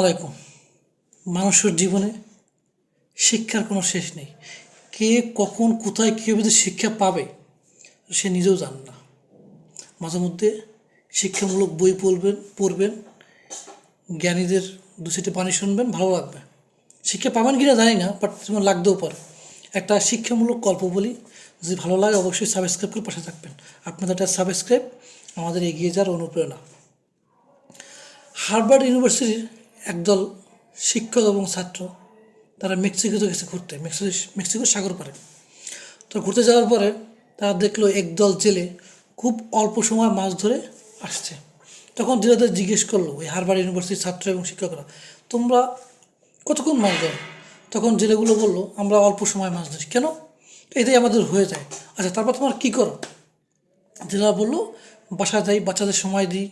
আলাইকুম মানুষের জীবনে শিক্ষার কোনো শেষ নেই। কে কখন, কোথায়, কীভাবে শিক্ষা পাবে, সে নিজেও জানে না। মাঝে মধ্যে শিক্ষামূলক বই পড়বেন পড়বেন, জ্ঞানীদের দু চারটে পানি শুনবেন, ভালো লাগবে। শিক্ষা পাবেন কিনা জানি না বাট তোমার লাগতেও পারে। একটা শিক্ষামূলক গল্প বলি, যদি ভালো লাগে অবশ্যই সাবস্ক্রাইব করে পাশে থাকবেন। আপনাদের একটা সাবস্ক্রাইব আমাদের এগিয়ে যাওয়ার অনুপ্রেরণা। হার্ভার্ড ইউনিভার্সিটির একদল শিক্ষক এবং ছাত্র, তারা মেক্সিকোতে গেছে ঘুরতে। মেক্সিকো মেক্সিকো সাগর পারে তো ঘুরতে যাওয়ার পরে তারা দেখল একদল জেলে খুব অল্প সময় মাছ ধরে আসছে। তখন জেলেদের জিজ্ঞেস করল, ওই হারবার ইউনিভার্সিটির ছাত্র এবং শিক্ষকরা, তোমরা কতক্ষণ মাছ ধরো? তখন জেলেগুলো বলল, আমরা অল্প সময় মাছ ধরি। কেন? এটাই আমাদের হয়ে যায়। আচ্ছা তারপর তোমার কী করো? জেলা বলল বাসা যাই, বাচ্চাদের সময় দিই,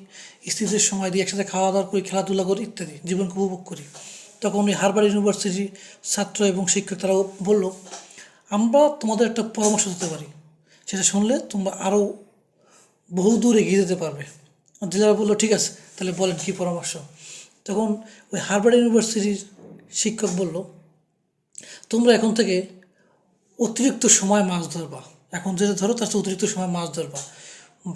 স্ত্রীদের সময় দিই, একসাথে খাওয়া দাওয়া করি, খেলাধুলা করি, ইত্যাদি। জীবনকে উপভোগ করি। তখন ওই হারবার ইউনিভার্সিটি ছাত্র এবং শিক্ষক তারা বলল, আমরা তোমাদের একটা পরামর্শ দিতে পারি। সেটা শুনলে তোমরা আরও বহু দূর এগিয়ে যেতে পারবে। জেলারা বলল, ঠিক আছে, তাহলে বলেন কী পরামর্শ? তখন ওই হার্ভার্ড ইউনিভার্সিটির শিক্ষক বলল, তোমরা এখন থেকে অতিরিক্ত সময় মাছ ধরবা। এখন যেটা ধরো, তার অতিরিক্ত সময় মাছ ধরবা।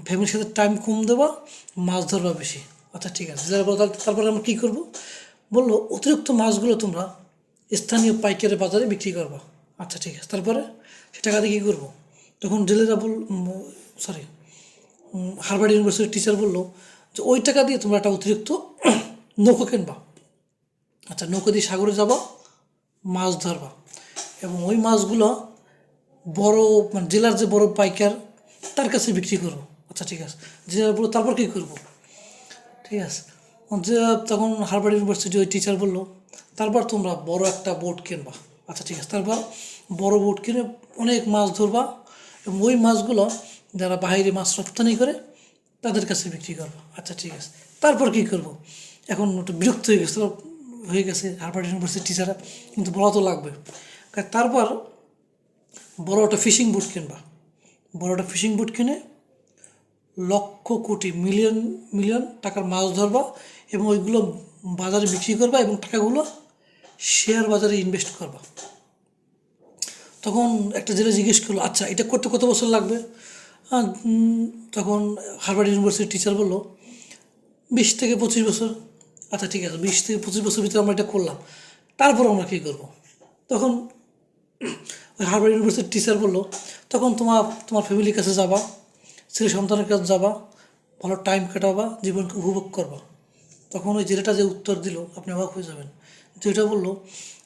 ফ্যামিলির সাথে টাইম কম দেওয়া মাছ ধরবা বেশি। আচ্ছা ঠিক আছে। যারা বলো তারপরে আমরা কী করব? বলল, অতিরিক্ত মাছগুলো তোমরা স্থানীয় পাইকারি বাজারে বিক্রি করবা। আচ্ছা ঠিক আছে। তারপরে সে টাকা দিয়ে কী করব? তখন জেলেরা বল সরি হার্ভার্ড ইউনিভার্সিটির টিচার বলল যে, ওই টাকা দিয়ে তোমরা একটা অতিরিক্ত নৌকো কিনবা। আচ্ছা নৌকো দিয়ে সাগরে যাবা, মাছ ধরবা। এবং ওই মাছগুলো বড় মানে জেলার যে বড় পাইকার, তার কাছে বিক্রি করব। আচ্ছা ঠিক আছে। বড় তারপর কী করব? ঠিক আছে। যে, তখন হার্ভার্ড ইউনিভার্সিটি ওই টিচার বলল, তারপর তোমরা বড় একটা বোট কিনবা। আচ্ছা ঠিক আছে। তারপর বড় বোট কিনে অনেক মাছ ধরবা এবং ওই মাছগুলো যারা বাইরে মাছ রপ্তানি করে, তাদের কাছে বিক্রি করব। আচ্ছা ঠিক আছে। তারপর কী করব? এখন একটু বিরক্ত হয়ে গেছে হয়ে গেছে হার্ভার্ড ইউনিভার্সিটি টিচাররা কিন্তু বলা তো লাগবে। তারপর বড় একটা ফিশিং বোট কিনবা। বড় একটা ফিশিং বোট কিনে লক্ষ কোটি মিলিয়ন মিলিয়ন টাকার মাছ ধরবা এবং ওইগুলো বাজারে বিক্রি করবা এবং টাকাগুলো শেয়ার বাজারে ইনভেস্ট করবা। তখন একটা জেলে জিজ্ঞেস করল আচ্ছা এটা করতে কত বছর লাগবে? তখন হার্ভার্ড ইউনিভার্সিটির টিচার বলল, বিশ থেকে পঁচিশ বছর। আচ্ছা ঠিক আছে, বিশ থেকে পঁচিশ বছর ভিতরে আমরা এটা করলাম। তারপর আমরা কী করব? তখন ওই হার্ভার্ড ইউনিভার্সিটির টিচার বলল, তখন তোমার তোমার ফ্যামিলির কাছে যাবা। ছেলে সন্তানের কাছে যাবা, ভালো টাইম কাটাবা, জীবনকে উপভোগ করবা। তখন ওই জেলেটা যে উত্তর দিল, আপনি অবাক হয়ে যাবেন। যেটা বলল,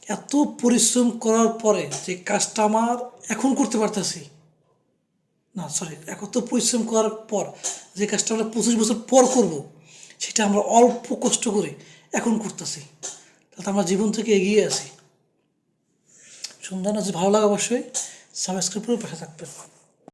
এত পরিশ্রম করার পরে যে কাজটা আমার এখন করতে পারতেছি। না সরি এত পরিশ্রম করার পর যে কাজটা আমরা পঁচিশ বছর পর করব, সেটা আমরা অল্প কষ্ট করে এখন করতেছি। তাহলে আমরা জীবন থেকে এগিয়ে আছি। সুন্দর আছে ভালো লাগে অবশ্যই। সাবস্ক্রাইব করে পাশে থাকবেন।